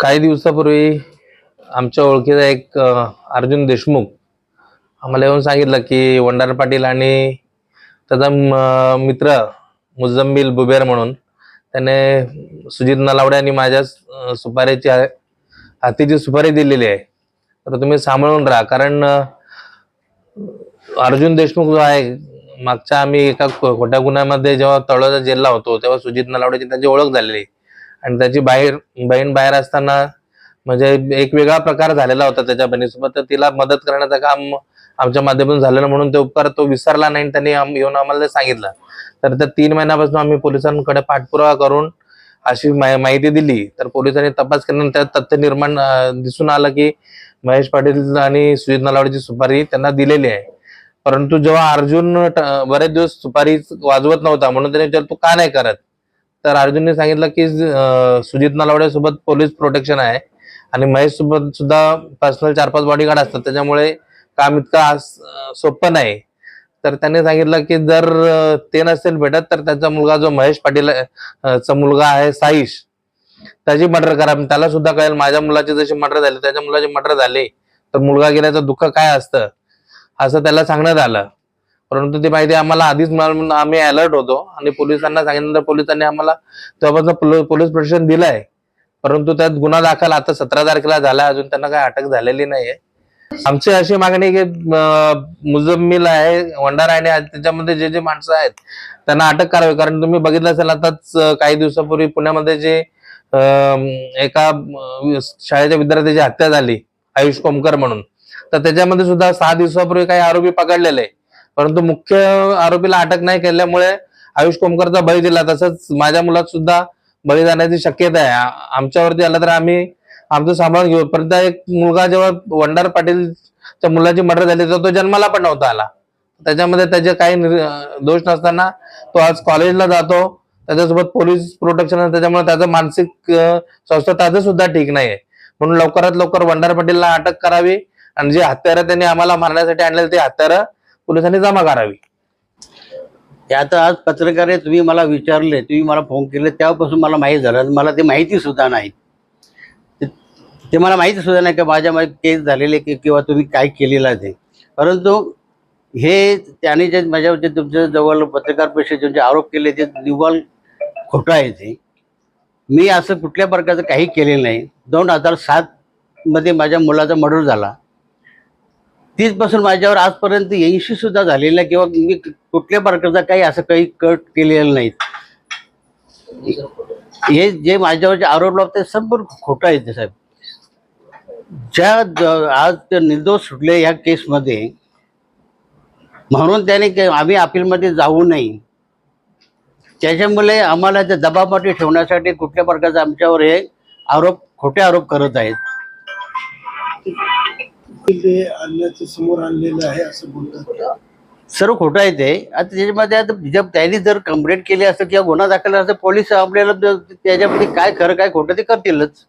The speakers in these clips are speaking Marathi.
काही दिवसापूर्वी आमच्या ओळखीचा एक अर्जुन देशमुख आम्हाला येऊन सांगितलं की वंडार पाटील आणि त्याचा मित्र मुजम्बिल बुबेर म्हणून त्याने सुजित नलावडे आणि माझ्या सुपाऱ्याची सुपारीची हातीची सुपारी दिलेली आहे. तर तुम्ही सांभाळून राहा. कारण अर्जुन देशमुख जो आहे मागच्या आम्ही एका खोट्या गुन्ह्यामध्ये जेव्हा तळोजा जिल्हा होतो तेव्हा सुजित नलावडेची त्याची ओळख झालेली. आणि त्याची बाहेर बहीण बाहेर असताना म्हणजे एक वेगळा प्रकार झालेला होता त्याच्या बहिणीसोबत. तर तिला मदत करण्याचं काम आमच्या माध्यमातून झालेलं म्हणून ते उपकार तो विसरला नाही त्यांनी येऊन आम्हाला सांगितलं. तर त्या तीन महिन्यापासून आम्ही पोलिसांकडे पाठपुरावा करून अशी माहिती दिली. तर पोलिसांनी तपास केल्यानंतर त्यात तथ्य निर्माण दिसून आलं की महेश पाटील आणि सुजित नलावडेची सुपारी त्यांना दिलेली आहे. परंतु जेव्हा अर्जुन बरेच दिवस सुपारी वाजवत नव्हता म्हणून त्याने विचार तू का नाही करत? तर अर्जुनने सांगितलं की सुजित नलावडे सोबत पोलीस प्रोटेक्शन आहे. आणि महेश सोबत सुद्धा पर्सनल चार पाच बॉडीगार्ड असतात. त्याच्यामुळे काम इतकं सोपं नाही. तर त्यांनी सांगितलं की जर ते नसेल भेटत तर त्याचा मुलगा जो महेश पाटील चा मुलगा आहे साईश त्याची मर्डर करा. त्याला सुद्धा कळेल माझ्या मुलाची जशी मर्डर झाली त्याच्या मुलाची मर्डर झाली तर मुलगा गेल्याचं दुःख काय असतं? असं त्याला सांगण्यात आलं. परंतु ती माहिती आम्हाला आधीच मिळाली म्हणून आम्ही अलर्ट होतो. आणि पोलिसांना सांगितल्यानंतर पोलिसांनी आम्हाला तेव्हापासून पोलीस प्रोटेक्शन दिलंय. परंतु त्यात गुन्हा दाखल आता सतरा तारखेला झाला अजून त्यांना काही अटक झालेली नाहीये. आमची अशी मागणी की मुजम्मिल आहे वंडारा आणि त्याच्यामध्ये जे जे माणसं आहेत त्यांना अटक करावी. कारण तुम्ही बघितलं असेल आताच काही दिवसापूर्वी पुण्यामध्ये जे एका शाळेच्या विद्यार्थ्याची हत्या झाली आयुष कोमकर म्हणून. तर त्याच्यामध्ये सुद्धा सहा दिवसापूर्वी काही आरोपी पकडलेले. आहे. परंतु मुख्य आरोपीला अटक नाही केल्यामुळे आयुष कोमकरचा बळी दिला. तसंच माझ्या मुलात सुद्धा बळी जाण्याची शक्यता आहे. आमच्यावरती आलं तर आम्ही आमचं सांभाळून घेऊ. परंतु एक मुलगा जेव्हा वंडार पाटीलच्या मुलाची मर्डर झाली तर तो जन्माला पण नव्हता आला. त्याच्यामध्ये त्याचे काही दोष नसताना तो आज कॉलेजला जातो. त्याच्यासोबत पोलीस प्रोटेक्शन त्याच्यामुळे त्याचं मानसिक स्वास्थ्य त्याचं सुद्धा ठीक नाहीये. म्हणून लवकरात लवकर वंडार पाटीलला अटक करावी. आणि जे हत्यारं त्यांनी आम्हाला मारण्यासाठी आणलेलं ते हत्यारं पोलिसांनी जमा करावी. ते आता आज पत्रकार तुम्ही मला विचारले तुम्ही मला फोन केले त्यापासून मला माहीत झालं. आणि मला ते माहिती सुद्धा नाही. ते- मला माहिती सुद्धा नाही की माझ्यामध्ये केस झालेले की किंवा तुम्ही काय केलेलं आहे ते. परंतु हे त्याने जे माझ्या जे तुमच्या जवळ पत्रकार परिषदेचे जे आरोप केले ते निव्वळ खोटं आहे ते. मी असं कुठल्या प्रकारचं काही केलेलं नाही. दोन हजार सात मध्ये माझ्या मुलाचा मर्डर झाला. तीचपासून माझ्यावर आजपर्यंत ऐंशी सुद्धा झालेल्या किंवा मी कुठल्या प्रकारचा काही असं काही कट केलेलं नाही हे जे माझ्यावर जे आरोप लावतात ते संपूर्ण खोटं आहे ते साहेब. ज्या आज ते निर्दोष सुटले या केसमध्ये म्हणून त्याने आम्ही अपीलमध्ये जाऊ नये. त्याच्यामुळे आम्हाला त्या दबावामध्ये ठेवण्यासाठी कुठल्या प्रकारचा आमच्यावर हे आरोप खोटे आरोप करत आहेत. ते आणण्याचं समोर आणलेलं आहे असं बोलतात. सर्व खोटं आहे ते. आता त्याच्यामध्ये आता जर त्यांनी जर कंप्लेंट केली असतं किंवा गुन्हा दाखल असतं पोलीस आपल्याला त्याच्यामध्ये काय खरं काय खोटं ते करतीलच.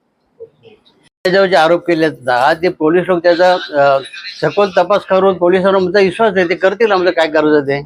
त्याच्यावर जे आरोप केले आहेत ते पोलीस लोक त्याचा सखोल तपास करून पोलिसांना आमचा विश्वास आहे ते करतील आमचं काय करायचं ते.